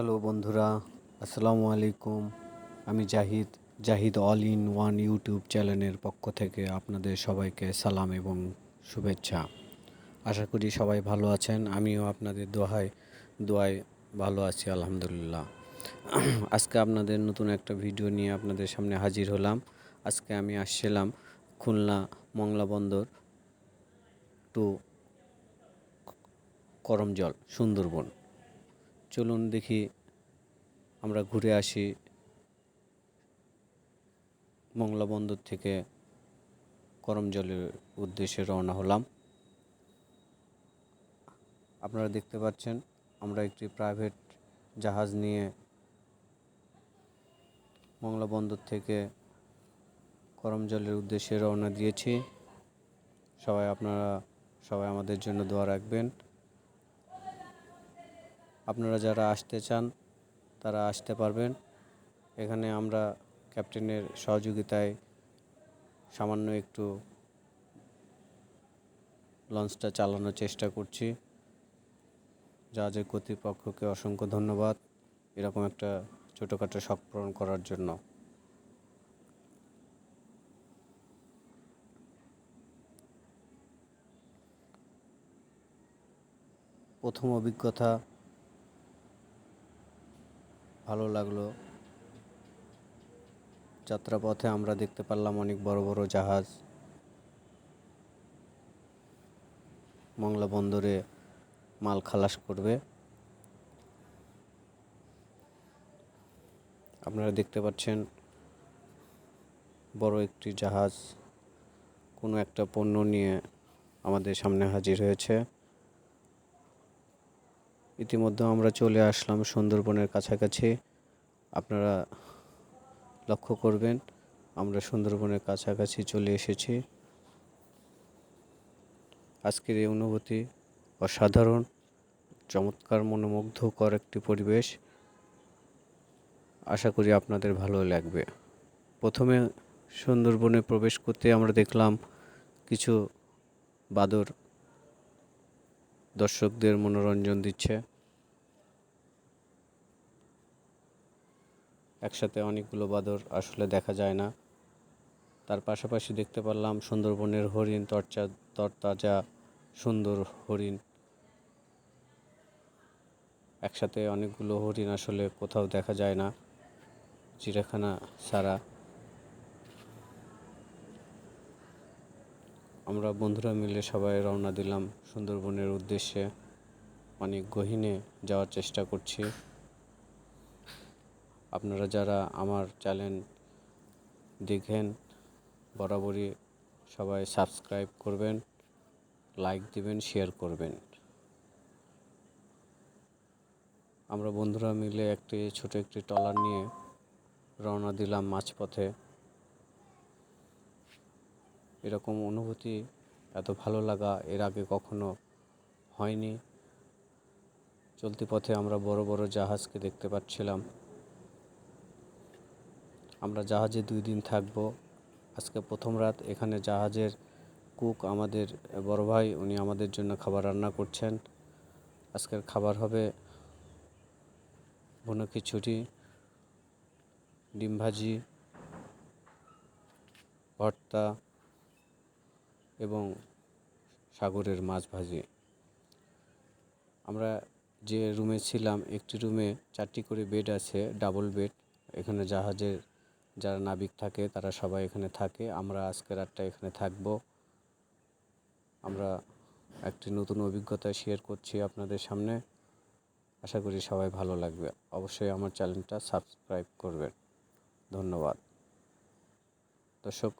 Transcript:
Hello বন্ধুরা, আসসালামু আলাইকুম। আমি Zahid Zahid all in one YouTube চ্যানেলের পক্ষ থেকে আপনাদের সবাইকে সালাম এবং শুভেচ্ছা। আশা করি সবাই ভালো আছেন, আমিও আপনাদের দোহায়, দোয়ায় ভালো আছি, আলহামদুলিল্লাহ। আজকে আপনাদের নতুন একটা ভিডিও নিয়ে আপনাদের সামনে হাজির হলাম। আজকে আমি আসছিলাম খুলনা মংলা বন্দর টু করমজল, সুন্দরবন। চলুন দেখি আমরা ঘুরে আসি মংলা বন্দর থেকে করমজলের উদ্দেশ্যে রওনা হলাম। আপনারা দেখতে পাচ্ছেন, আমরা একটি প্রাইভেট জাহাজ নিয়ে মংলা বন্দর থেকে করমজলের উদ্দেশ্যে রওনা দিয়েছি। সবাই আপনারা, সবাই আমাদের জন্য দোয়া রাখবেন। আপনারা যারা আসতে চান তারা আসতে পারবেন। এখানে আমরা ক্যাপ্টেনের সহযোগিতায় সামান্য একটু লঞ্চটা চালানোর চেষ্টা করছি। জাহাজের কর্তৃপক্ষকে অসংখ্য ধন্যবাদ। এরকম একটা ছোটোখাটো শখ পূরণ করার জন্য। প্রথম অভিজ্ঞতা ভালো লাগল। যাত্রাপথে আমরা দেখতে পারলাম অনেক বড় বড় জাহাজ। মংলা বন্দরে মাল খালাস করবে। আপনারা দেখতে পাচ্ছেন বড় একটি জাহাজ। কোনো একটা পণ্য নিয়ে আমাদের সামনে হাজির হয়েছে। ইতিমধ্যে আমরা চলে আসলাম সুন্দরবনের কাছাকাছি। আপনারা লক্ষ্য করবেন, আমরা সুন্দরবনের কাছাকাছি চলে এসেছি। আজকের এই অনুভূতি অসাধারণ, চমৎকার, মনোমুগ্ধকর একটি পরিবেশ। আশা করি আপনাদের ভালো লাগবে। প্রথমে সুন্দরবনে প্রবেশ করতে আমরা দেখলাম কিছু বাদর দর্শকদের মনোরঞ্জন দিচ্ছে। একসাথে অনেকগুলো বাদর আসলে দেখা যায় না। তার পাশাপাশি দেখতে পারলাম সুন্দরবনের হরিণ তরচা, তরতাজা, সুন্দর হরিণ। একসাথে অনেকগুলো হরিণ আসলে কোথাও দেখা যায় না, চিড়িয়াখানা ছাড়া। আমরা বন্ধুরা মিলে সবাই রওনা দিলাম সুন্দরবনের উদ্দেশ্যে। অনেক গহীনে যাওয়ার চেষ্টা করছি। আপনারা যারা আমার চ্যানেল দেখেন, বরাবরই সবাই সাবস্ক্রাইব করবেন, লাইক দিবেন, শেয়ার করবেন। আমরা বন্ধুরা মিলে একটি ছোট একটি ট্রলার নিয়ে রওনা দিলাম মাঝপথে। এরকম অনুভূতি, এত ভালো লাগা এর আগে কখনো হয়নি। চলতি পথে আমরা বড় বড় জাহাজকে দেখতে পাচ্ছিলাম। আমরা জাহাজে দুই দিন থাকব। আজকে প্রথম রাত এখানে জাহাজের কুক আমাদের, বড় ভাই, উনি আমাদের জন্য খাবার রান্না করছেন। আজকের খাবার হবে ভুনো খিচুড়ি ডিম ভাজি, ভর্তা এবং সাগরের মাছ ভাজি। আমরা যে রুমে ছিলাম, একটি রুমে চারটি করে বেড আছে, ডাবল বেড। এখানে জাহাজের যারা নাবিক থাকে, তারা সবাই এখানে থাকে। আমরা আজকে রাতটা এখানে থাকব। আমরা একটি নতুন অভিজ্ঞতা শেয়ার করছি আপনাদের সামনে। আশা করি সবাই ভালো লাগবে। অবশ্যই আমার চ্যানেলটা সাবস্ক্রাইব করবেন। ধন্যবাদ। দর্শক